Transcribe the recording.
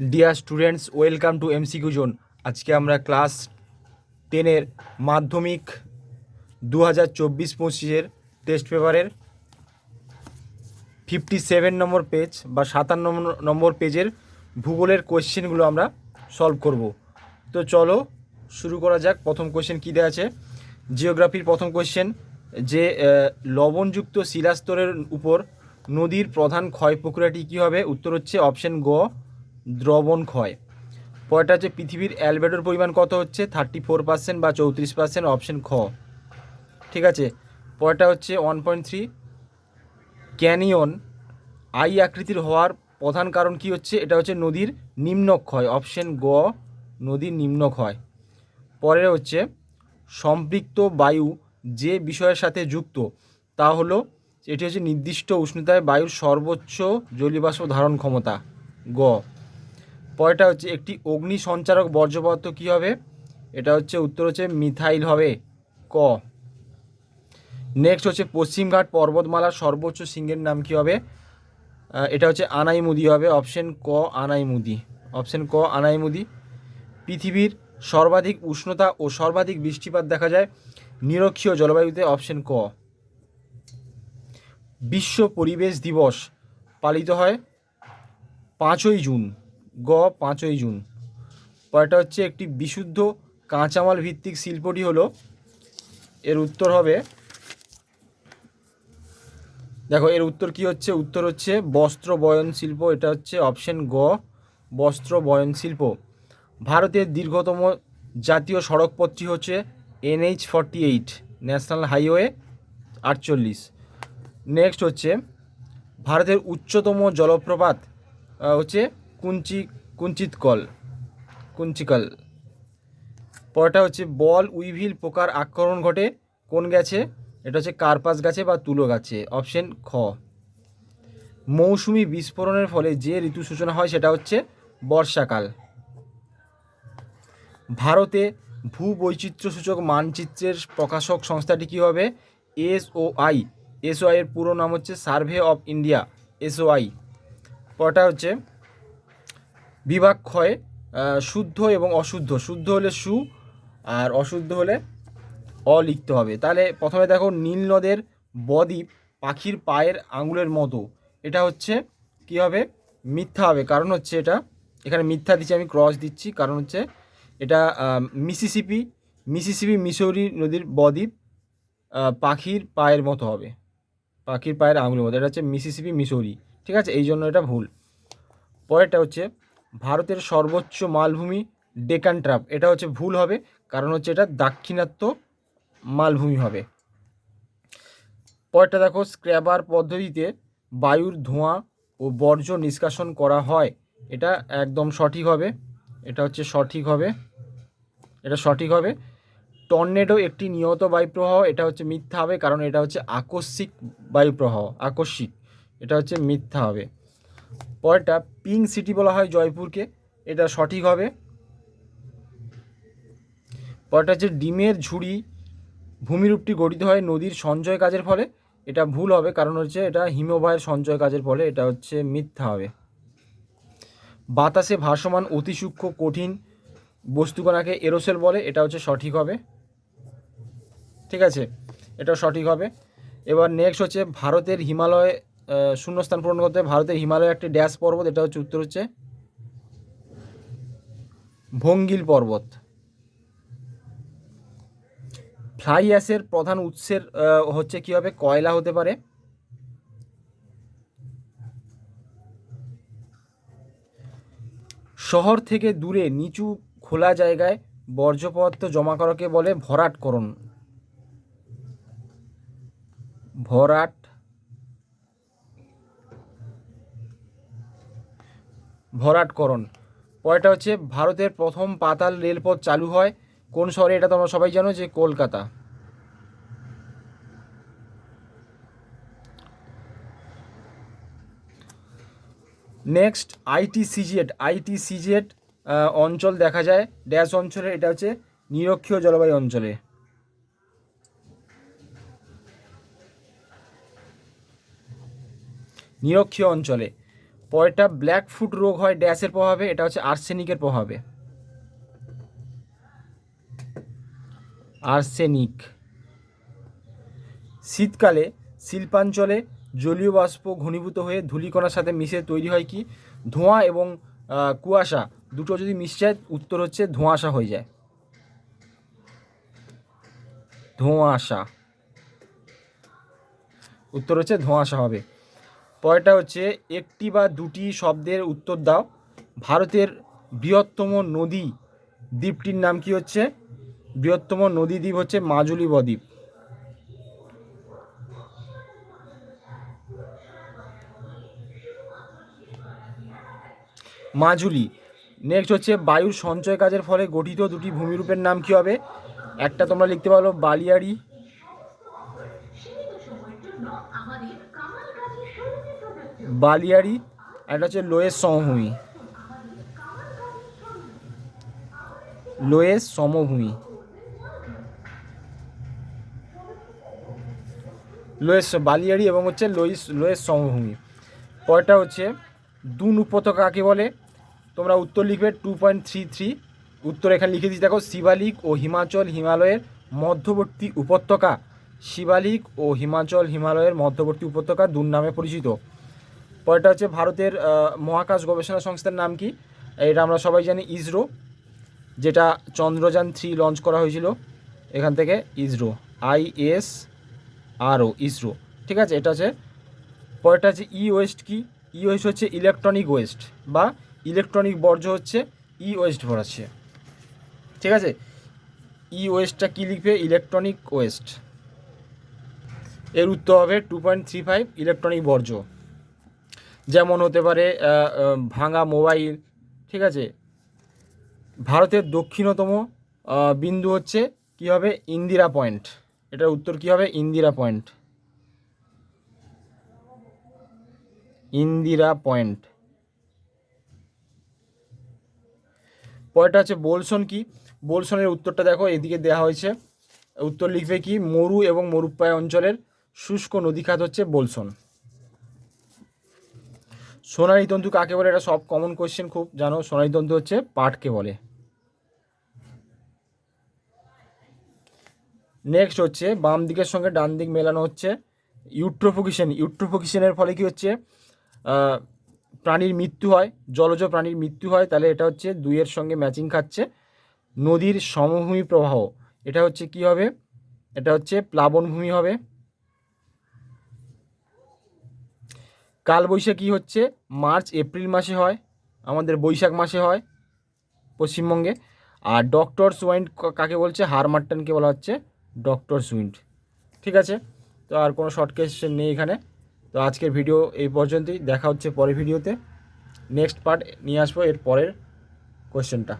Dear students welcome to MCQ zone আজকে আমরা class টেনের মাধ্যমিক দু হাজার চব্বিশ পঁচিশের টেস্ট পেপারের ফিফটি সেভেন নম্বর পেজ বা সাতান্ন নম্বর পেজের ভূগোলের কোয়েশ্চেনগুলো আমরা সলভ করব। তো চলো শুরু করা যাক। প্রথম কোয়েশ্চেন কী দেওয়া আছে? জিওগ্রাফির প্রথম কোয়েশ্চেন যে লবণযুক্ত শিলাস্তরের উপর নদীর প্রধান ক্ষয় প্রক্রিয়াটি কী হবে? উত্তর হচ্ছে অপশন গ দ্রবণ ক্ষয়। পরেরটা হচ্ছে পৃথিবীর অ্যালবেডোর পরিমাণ কত হচ্ছে? থার্টি ফোর পার্সেন্ট বা চৌত্রিশ পার্সেন্ট অপশন খ। ঠিক আছে? পরেরটা হচ্ছে one point three canyon. I আকৃতির হওয়ার প্রধান কারণ কি হচ্ছে? এটা হচ্ছে নদীর নিম্নক্ষয় অপশন গ, নদীর নিম্নক্ষয় পরে হচ্ছে সম্পৃক্ত বায়ু যে বিষয়ের সাথে যুক্ত, তা হলো এটি হচ্ছে নির্দিষ্ট উষ্ণতায় বায়ুর সর্বোচ্চ জলীয়বাষ্প ধারণ ক্ষমতা, গ। পরেরটা হচ্ছে একটি অগ্নি সঞ্চারক বর্জ্য পদার্থ কী হবে? এটা হচ্ছে উত্তর হচ্ছে মিথাইল হবে। ক। নেক্সট হচ্ছে পশ্চিমঘাট পর্বতমালার সর্বোচ্চ শৃঙ্গের নাম কী হবে? এটা হচ্ছে আনাইমুদি হবে। অপশন ক, আনাইমুদি। অপশন ক, আনাইমুদি। পৃথিবীর সর্বাধিক উষ্ণতা ও সর্বাধিক বৃষ্টিপাত দেখা যায় নিরক্ষীয় জলবায়ুতে। অপশন ক। বিশ্ব পরিবেশ দিবস পালিত হয় পাঁচই জুন। গ, পাঁচই জুন। পরেরটা হচ্ছে একটি বিশুদ্ধ কাঁচামাল ভিত্তিক শিল্পটি হলো, এর উত্তর হবে, দেখো, এর উত্তর কি হচ্ছে? উত্তর হচ্ছে বস্ত্র বয়ন শিল্প, এটা হচ্ছে অপশন গ, বস্ত্র বয়ন শিল্প। ভারতের দীর্ঘতম জাতীয় সড়কপথটি হচ্ছে NH forty eight, national highway আটচল্লিশ। নেক্সট হচ্ছে, ভারতের উচ্চতম জলপ্রপাত হচ্ছে কুঞ্চি কুঞ্চিতকল কুঞ্চিকল। পরটা হচ্ছে বল, উইভিল, পোকার আক্রমণ ঘটে কোন গাছে? এটা হচ্ছে কার্পাস গাছে বা তুলো গাছে, অপশন খ। মৌসুমি বিস্ফোরণের ফলে যে ঋতু সূচনা হয় সেটা হচ্ছে বর্ষাকাল। ভারতে ভূবৈচিত্র্যসূচক মানচিত্রের প্রকাশক সংস্থাটি কী হবে? এসওআই এসওআই এর পুরো নাম হচ্ছে সার্ভে অফ ইন্ডিয়া এসওআই পরটা হচ্ছে বিভাগ ক্ষয় শুদ্ধ এবং অশুদ্ধ। শুদ্ধ হলে সু আর অশুদ্ধ হলে অ লিখতে হবে। তাহলে প্রথমে দেখো নীল নদের বদ্বীপ পাখির পায়ের আঙুলের মতো। এটা হচ্ছে কি হবে? মিথ্যা হবে। কারণ হচ্ছে এটা, এখানে মিথ্যা দিচ্ছি, আমি ক্রস দিচ্ছি। কারণ হচ্ছে এটা মিসিসিপি মিসিসিপি মিসৌরি নদীর বদ্বীপ পাখির পায়ের মতো হবে। পাখির পায়ের আঙুলের মতো। এটা হচ্ছে মিসিসিপি মিসৌরি ঠিক আছে? এই জন্য এটা ভুল। পরেরটা হচ্ছে ভারতের সর্বোচ্চ মালভূমি ডেকান ট্রাপ এটা হচ্ছে ভুল হবে, কারণ হচ্ছে এটা দাক্ষিণাত্য মালভূমি হবে। পরেরটা দেখো, স্ক্র্যাবার পদ্ধতিতে বায়ুর ধোঁয়া ও বর্জ্য নিষ্কাশন করা হয়। এটা একদম সঠিক হবে। এটা হচ্ছে সঠিক হবে। এটা সঠিক হবে। টর্নেডো একটি নিয়ত বায়ুপ্রবাহ, এটা হচ্ছে মিথ্যা হবে, কারণ এটা হচ্ছে আকস্মিক বায়ুপ্রবাহ, আকস্মিক। এটা হচ্ছে মিথ্যা হবে। পরেরটা পিঙ্ক সিটি বলা হয় জয়পুরকে, এটা সঠিক হবে। পরেরটা হচ্ছে ডিমের ঝুড়ি, ভূমিরূপটি গঠিত হয় নদীর সঞ্চয় কাজের ফলে, এটা ভুল হবে কারণ হচ্ছে এটা হিমবাহের সঞ্চয় কাজের ফলে এটা হচ্ছে মিথ্যা হবে। বাতাসে ভাসমান অতি সূক্ষ্ম, কঠিন বস্তুকণাকে এরোসেল বলে, এটা হচ্ছে সঠিক হবে। ঠিক আছে এটা সঠিক হবে। এবার নেক্সট হচ্ছে ভারতের হিমালয় শূন্যস্থান পূরণ করতে। ভারতের হিমালয় একটি ড্যাশ পর্বত, এটা হচ্ছে উত্তর হচ্ছে ভঙ্গিল পর্বত। ফ্লাই অ্যাশের প্রধান উৎসের হচ্ছে কি হবে? কয়লা হতে পারে। শহর থেকে দূরে নিচু খোলা জায়গায় বর্জ্য পদার্থ জমা করাকে বলে ভরাটকরণ। ভরাট ভরাটকরণ। পরেরটা হচ্ছে, ভারতের প্রথম পাতাল রেলপথ চালু হয় কোন শহরে? এটা তোমরা সবাই জানো যে Kolkata. Next IT SEZ IT SEZ অঞ্চল দেখা যায়। ড্যাশ অঞ্চলে, এটা হচ্ছে নিরক্ষীয় জলবায়ু অঞ্চলে। নিরক্ষীয় অঞ্চলে। পরেরটা ব্ল্যাক ফুট রোগ হয় ড্যাশের প্রভাবে, এটা হচ্ছে আর্সেনিকের প্রভাবে। আর্সেনিক শীতকালে শিল্পাঞ্চলে জলীয় বাষ্প ঘনীভূত হয়ে ধূলিকণার সাথে মিশে তৈরি হয় কি? ধোঁয়া এবং কুয়াশা, দুটো যদি মিশে যায়, উত্তর হচ্ছে ধোঁয়াশা হয়ে যায়। ধোঁয়াশা। উত্তর হচ্ছে ধোঁয়াশা হবে। পরেরটা হচ্ছে, একটি বা দুটি শব্দের উত্তর দাও। ভারতের বৃহত্তম নদী দ্বীপটির নাম কি হচ্ছে? বৃহত্তম নদী দ্বীপ হচ্ছে মাজুলি বদ্বীপ। মাজুলি। নেক্সট হচ্ছে, বায়ুর সঞ্চয় কাজের ফলে গঠিত দুটি ভূমিরূপের নাম কি হবে? একটা তোমরা লিখতে পারো, বালিয়াড়ি বালিয়াড়ি আর একটা হচ্ছে লোয়েস সমভূমি। লোয়েস সমভূমি। লোয়েস বালিয়ারি এবং হচ্ছে লোয়েস সমভূমি। পরেরটা হচ্ছে দুন উপত্যকা বলে? তোমরা উত্তর লিখবে টু পয়েন্ট থ্রি থ্রি উত্তর এখানে লিখে দিচ্ছি দেখো শিবালিক ও হিমাচল হিমালয়ের মধ্যবর্তী উপত্যকা। শিবালিক ও হিমাচল হিমালয়ের মধ্যবর্তী উপত্যকা দুন নামে পরিচিত। পরেরটা হচ্ছে ভারতের মহাকাশ গবেষণা সংস্থার নাম কি? এটা আমরা সবাই জানি, ইসরো, যেটা চন্দ্রযান থ্রি লঞ্চ করা হয়েছিল। এখান থেকে ইসরো আই এস আরও ইসরো। ঠিক আছে? এটা হচ্ছে, পরেরটা হচ্ছে ই ওয়েস্ট কি? ই ওয়েস্ট হচ্ছে ইলেকট্রনিক ওয়েস্ট বা ইলেকট্রনিক বর্জ্য হচ্ছে ই ওয়েস্ট ভরাচ্ছে। ঠিক আছে? ই ওয়েস্টটা কী লিখবে? ইলেকট্রনিক ওয়েস্ট এর উত্তর হবে two point three five electronic বর্জ্য। যেমন হতে পারে ভাঙা মোবাইল, ঠিক আছে? ভারতের দক্ষিণতম বিন্দু হচ্ছে কী হবে? ইন্দিরা পয়েন্ট। এটার উত্তর কী হবে? ইন্দিরা পয়েন্ট। ইন্দিরা পয়েন্ট। পরেরটা হচ্ছে বোলসন কি? বোলসনের উত্তরটা দেখো, এদিকে দেওয়া হয়েছে। উত্তর লিখবে কি? মরু এবং মরুপ্রায় অঞ্চলের শুষ্ক নদীখাত হচ্ছে বোলসন। সোনালী তন্তু কাকে বলে? এটা সব কমন কোয়েশ্চেন খুব, জানো? সোনালী তন্তু হচ্ছে পাটকে বলে। নেক্সট হচ্ছে, বাম দিকের সঙ্গে ডান দিক মেলানো হচ্ছে ইউট্রোফোকিশন ইউট্রোফোকিশনের ফলে কি হচ্ছে? প্রাণীর মৃত্যু হয়, জলজ প্রাণীর মৃত্যু হয়, তাহলে এটা হচ্ছে দুইয়ের সঙ্গে ম্যাচিং খাচ্ছে। নদীর সমভূমি প্রবাহ, এটা হচ্ছে কি হবে? এটা হচ্ছে প্লাবনভূমি হবে। কালবৈশাখী হচ্ছে মার্চ, এপ্রিল মাসে হয়, আমাদের বৈশাখ মাসে হয়, পশ্চিমবঙ্গে। আর ডক্টর সুইন্ট কাকে বলছে? হারমাট্টানকে বলা হচ্ছে ডক্টর সুইন্ট। ঠিক আছে? তো আর কোনো শর্ট কোয়েশ্চেন নেই এখানে। তো আজকের ভিডিও এই পর্যন্তই। দেখা হচ্ছে পরের ভিডিওতে নেক্সট পার্ট নিয়ে আসব এর পরের কোয়েশ্চেনটা